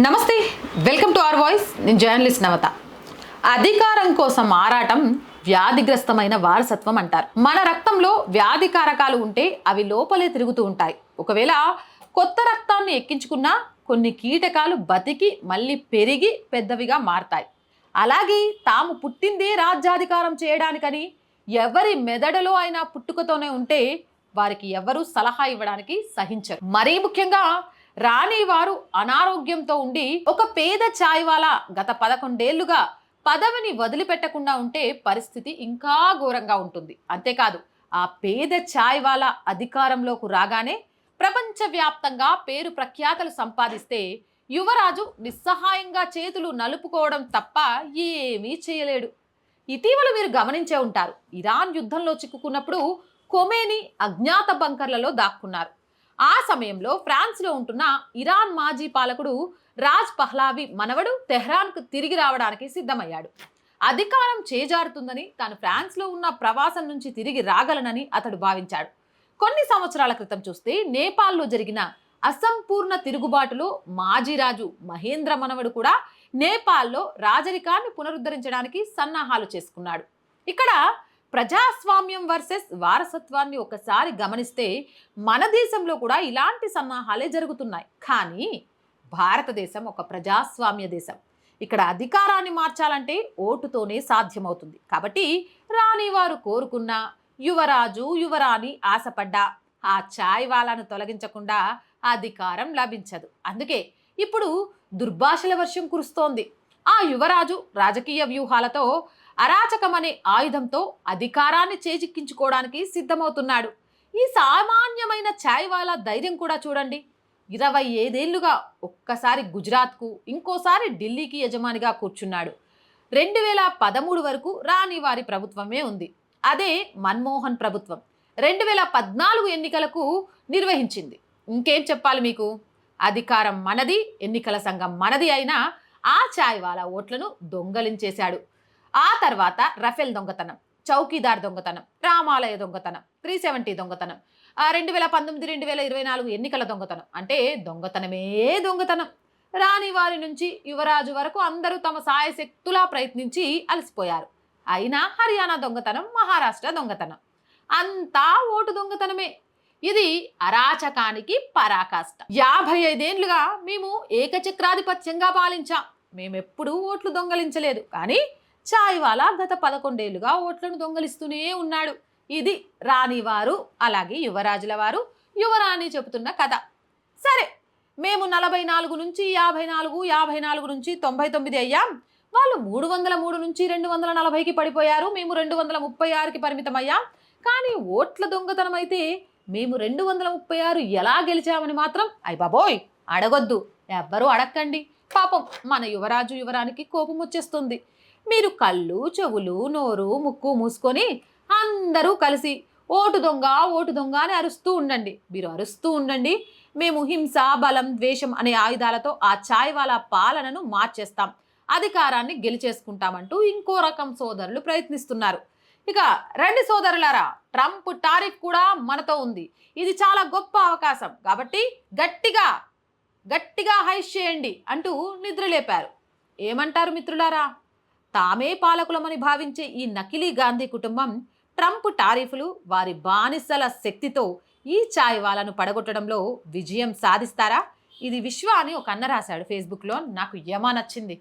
నమస్తే welcome to our voice. నేను journalist Navatha. అధికారం కోసం ఆరాటం వ్యాధిగ్రస్తమైన వారసత్వం అంటారు. మన రక్తంలో వ్యాధి కారకాలు ఉంటే అవి లోపలే తిరుగుతూ ఉంటాయి. ఒకవేళ కొత్త రక్తాన్ని ఎక్కించుకున్నా కొన్ని కీటకాలు బతికి మళ్ళీ పెరిగి పెద్దవిగా మారతాయి. అలాగే తాము పుట్టిందే రాజ్యాధికారం చేయడానికని ఎవరి మెదడులో అయినా పుట్టుకతోనే ఉంటే వారికి ఎవరు సలహా ఇవ్వడానికి సహించరు. మరీ ముఖ్యంగా రాణి వారు అనారోగ్యంతో ఉండి ఒక పేద ఛాయ్వాలా గత పదకొండేళ్ళుగా పదవిని వదిలిపెట్టకుండా ఉంటే పరిస్థితి ఇంకా ఘోరంగా ఉంటుంది. అంతేకాదు ఆ పేద ఛాయ్వాలా అధికారంలోకి రాగానే ప్రపంచవ్యాప్తంగా పేరు ప్రఖ్యాతలు సంపాదిస్తే యువరాజు నిస్సహాయంగా చేతులు నలుపుకోవడం తప్ప ఏమీ చేయలేడు. ఇటీవల మీరు గమనించే ఉంటారు ఇరాన్ యుద్ధంలో చిక్కుకున్నప్పుడు కొమేని అజ్ఞాత బంకర్లలో దాక్కున్నారు. ఆ సమయంలో ఫ్రాన్స్లో ఉంటున్న ఇరాన్ మాజీ పాలకుడు రాజ్ పహ్లావి మనవడు తెహ్రాన్కు తిరిగి రావడానికి సిద్ధమయ్యాడు. అధికారం చేజారుతుందని తాను ఫ్రాన్స్లో ఉన్న ప్రవాసం నుంచి తిరిగి రాగలనని అతడు భావించాడు. కొన్ని సంవత్సరాల క్రితం చూస్తే నేపాల్లో జరిగిన అసంపూర్ణ తిరుగుబాటులో మాజీ రాజు మహేంద్ర మనవడు కూడా నేపాల్లో రాజరికాన్ని పునరుద్ధరించడానికి సన్నాహాలు చేసుకున్నాడు. ఇక్కడ ప్రజాస్వామ్యం వర్సెస్ వారసత్వాన్ని ఒకసారి గమనిస్తే మన దేశంలో కూడా ఇలాంటి సన్నాహాలే జరుగుతున్నాయి. కానీ భారతదేశం ఒక ప్రజాస్వామ్య దేశం. ఇక్కడ అధికారాన్ని మార్చాలంటే ఓటుతోనే సాధ్యమవుతుంది. కాబట్టి రాణి వారు కోరుకున్న యువరాజు యువరాణి ఆశపడ్డా ఆ ఛాయ్ వాలాను తొలగించకుండా అధికారం లభించదు. అందుకే ఇప్పుడు దుర్భాషల వర్షం కురుస్తోంది. ఆ యువరాజు రాజకీయ వ్యూహాలతో అరాచకం అనే ఆయుధంతో అధికారాన్ని చేజిక్కించుకోవడానికి సిద్ధమవుతున్నాడు. ఈ సామాన్యమైన ఛాయ్వాలా ధైర్యం కూడా చూడండి. ఇరవై ఐదేళ్ళుగా ఒక్కసారి గుజరాత్కు ఇంకోసారి ఢిల్లీకి యజమానిగా కూర్చున్నాడు. రెండు వేల పదమూడు వరకు రాని వారి ప్రభుత్వమే ఉంది. అదే మన్మోహన్ ప్రభుత్వం. రెండు వేల పద్నాలుగు ఎన్నికలకు నిర్వహించింది. ఇంకేం చెప్పాలి మీకు? అధికారం మనది ఎన్నికల సంఘం మనది అయినా ఆ ఛాయ్వాలా ఓట్లను దొంగలించేశాడు. ఆ తర్వాత రఫేల్ దొంగతనం చౌకీదార్ దొంగతనం రామాలయ దొంగతనం త్రీ సెవెంటీ దొంగతనం ఆ రెండు వేల పంతొమ్మిది రెండు వేల ఇరవై నాలుగు ఎన్నికల దొంగతనం. అంటే దొంగతనమే దొంగతనం. రాని వారి నుంచి యువరాజు వరకు అందరూ తమ సాయశక్తులా ప్రయత్నించి అలసిపోయారు. అయినా హర్యానా దొంగతనం మహారాష్ట్ర దొంగతనం. అంతా ఓటు దొంగతనమే. ఇది అరాచకానికి పరాకాష్ట. యాభై ఐదేండ్లుగా మేము ఏకచక్రాధిపత్యంగా పాలించాం. మేమెప్పుడూ ఓట్లు దొంగలించలేదు. కానీ చాయ్వాలా గత పదకొండేళ్ళుగా ఓట్లను దొంగలిస్తూనే ఉన్నాడు. ఇది రాణివారు అలాగే యువరాజుల వారు యువరాణి చెబుతున్న కథ. సరే మేము నలభై నాలుగు నుంచి యాభై నాలుగు యాభై నాలుగు నుంచి తొంభై తొమ్మిది అయ్యాం. వాళ్ళు మూడు వందల మూడు నుంచి రెండు వందల నలభైకి పడిపోయారు. మేము రెండు వందల ముప్పై ఆరుకి పరిమితం అయ్యాం. కానీ ఓట్ల దొంగతనం అయితే మేము రెండు వందల ముప్పై ఆరు ఎలా గెలిచామని మాత్రం అయ్ బాబోయ్ అడగొద్దు. ఎవ్వరూ అడక్కండి. పాపం మన యువరాజు యువరానికి కోపం వచ్చేస్తుంది. మీరు కళ్ళు చెవులు నోరు ముక్కు మూసుకొని అందరూ కలిసి ఓటు దొంగ ఓటు దొంగ అని అరుస్తూ ఉండండి. మీరు అరుస్తూ ఉండండి. మేము హింస బలం ద్వేషం అనే ఆయుధాలతో ఆ ఛాయ్ వాళ్ళ పాలనను మార్చేస్తాం. అధికారాన్ని గెలిచేసుకుంటామంటూ ఇంకో రకం సోదరులు ప్రయత్నిస్తున్నారు. ఇక రెండు సోదరులారా ట్రంప్ టారిఫ్ కూడా మనతో ఉంది. ఇది చాలా గొప్ప అవకాశం. కాబట్టి గట్టిగా గట్టిగా హైష్ చేయండి అంటూ నిద్రలేపారు. ఏమంటారు మిత్రులారా? తామే పాలకులమని భావించే ఈ నకిలీ గాంధీ కుటుంబం ట్రంప్ టారిఫ్లు వారి బానిసల శక్తితో ఈ ఛాయవాలను పడగొట్టడంలో విజయం సాధిస్తారా? ఇది విశ్వ అని ఒక అన్న రాశాడు ఫేస్బుక్లో. నాకు యమా నచ్చింది.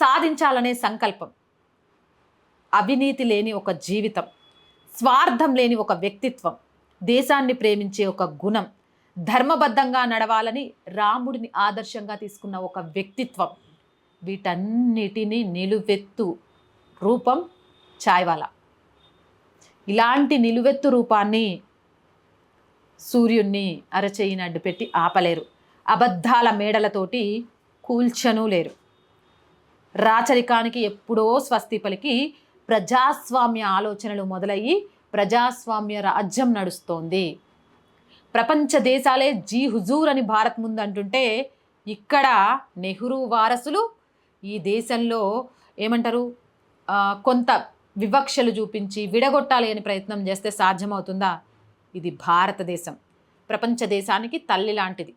సాధించాలనే సంకల్పం. అవినీతి లేని ఒక జీవితం. స్వార్థం లేని ఒక వ్యక్తిత్వం. దేశాన్ని ప్రేమించే ఒక గుణం. ధర్మబద్ధంగా నడవాలని రాముడిని ఆదర్శంగా తీసుకున్న ఒక వ్యక్తిత్వం. వీటన్నిటినీ నిలువెత్తు రూపం ఛాయ్వాలా. ఇలాంటి నిలువెత్తు రూపాన్ని సూర్యుణ్ణి అరచేయిని అడ్డుపెట్టి ఆపలేరు. అబద్ధాల మేడలతోటి కూల్చను లేరు. రాచరికానికి ఎప్పుడో స్వస్తి పలికి ప్రజాస్వామ్య ఆలోచనలు మొదలయ్యి ప్రజాస్వామ్య రాజ్యం నడుస్తోంది. ప్రపంచ దేశాలే జీ హుజూర్ అని భారత్ ముందు అంటుంటే ఇక్కడ నెహ్రూ వారసులు ఈ దేశంలో ఏమంటారు? కొంత వివక్షలు చూపించి విడగొట్టాలి అని ప్రయత్నం చేస్తే సాధ్యమవుతుందా? ఇది భారతదేశం. ప్రపంచ దేశానికి తల్లి లాంటిది.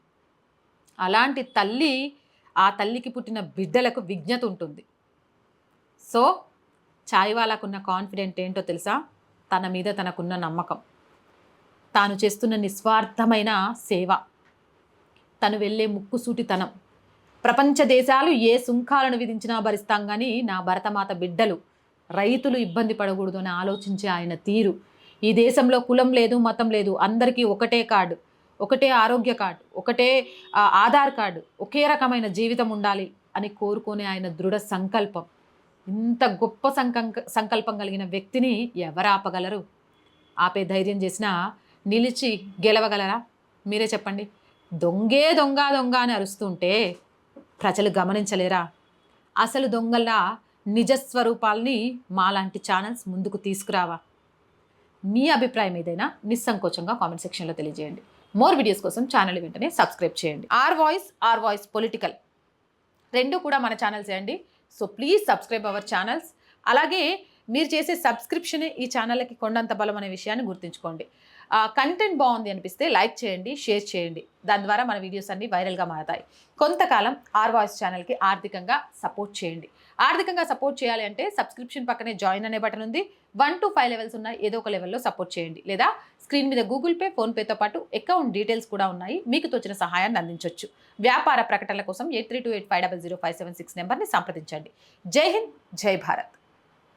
అలాంటి తల్లి ఆ తల్లికి పుట్టిన బిడ్డలకు విజ్ఞత ఉంటుంది. సో ఛాయ్వాలాకున్న కాన్ఫిడెంట్ ఏంటో తెలుసా? తన మీద తనకున్న నమ్మకం. తాను చేస్తున్న నిస్వార్థమైన సేవ. తను వెళ్ళే ముక్కుసూటితనం. ప్రపంచ దేశాలు ఏ సుంకాలను విధించినా భరిస్తాం కానీ నా భరతమాత బిడ్డలు రైతులు ఇబ్బంది పడకూడదు అని ఆలోచించే ఆయన తీరు. ఈ దేశంలో కులం లేదు మతం లేదు. అందరికీ ఒకటే కార్డు ఒకటే ఆరోగ్య కార్డు ఒకటే ఆధార్ కార్డు ఒకే రకమైన జీవితం ఉండాలి అని కోరుకునే ఆయన దృఢ సంకల్పం. ఇంత గొప్ప సంకంక సంకల్పం కలిగిన వ్యక్తిని ఎవరు ఆపగలరు? ఆపే ధైర్యం చేసినా నిలిచి గెలవగలరా? మీరే చెప్పండి. దొంగే దొంగ దొంగ అని అరుస్తుంటే ప్రజలు గమనించలేరా? అసలు దొంగల నిజస్వరూపాల్ని మాలాంటి ఛానల్స్ ముందుకు తీసుకురావా? మీ అభిప్రాయం ఏదైనా నిస్సంకోచంగా కామెంట్ సెక్షన్లో తెలియజేయండి. మోర్ వీడియోస్ కోసం ఛానల్ వెంటనే సబ్స్క్రైబ్ చేయండి. R voice R voice political. రెండు కూడా మన ఛానల్స్ అండి. So please subscribe our channels. అలాగే మీరు చేసే సబ్స్క్రిప్షనే ఈ ఛానల్కి కొండంత బలం అనే విషయాన్ని గుర్తుంచుకోండి. కంటెంట్ బాగుంది అనిపిస్తే లైక్ చేయండి షేర్ చేయండి. దాని ద్వారా మన వీడియోస్ అన్ని వైరల్గా మారతాయి. కొంతకాలం ఆర్ వాయిస్ ఛానల్కి ఆర్థికంగా సపోర్ట్ చేయండి. ఆర్థికంగా సపోర్ట్ చేయాలి అంటే సబ్స్క్రిప్షన్ పక్కనే జాయిన్ అనే బటన్ ఉంది. వన్ టు ఫైవ్ లెవెల్స్ ఉన్నాయి ఏదో ఒక లెవెల్లో సపోర్ట్ చేయండి. లేదా స్క్రీన్ మీద గూగుల్ పే ఫోన్పేతో పాటు అకౌంట్ డీటెయిల్స్ కూడా ఉన్నాయి. మీకు తోచిన సహాయాన్ని అందించవచ్చు వ్యాపార ప్రకటనల కోసం eight three two eight five double zero five seven six నెంబర్ని సంప్రదించండి. జై హింద్ జై భారత్.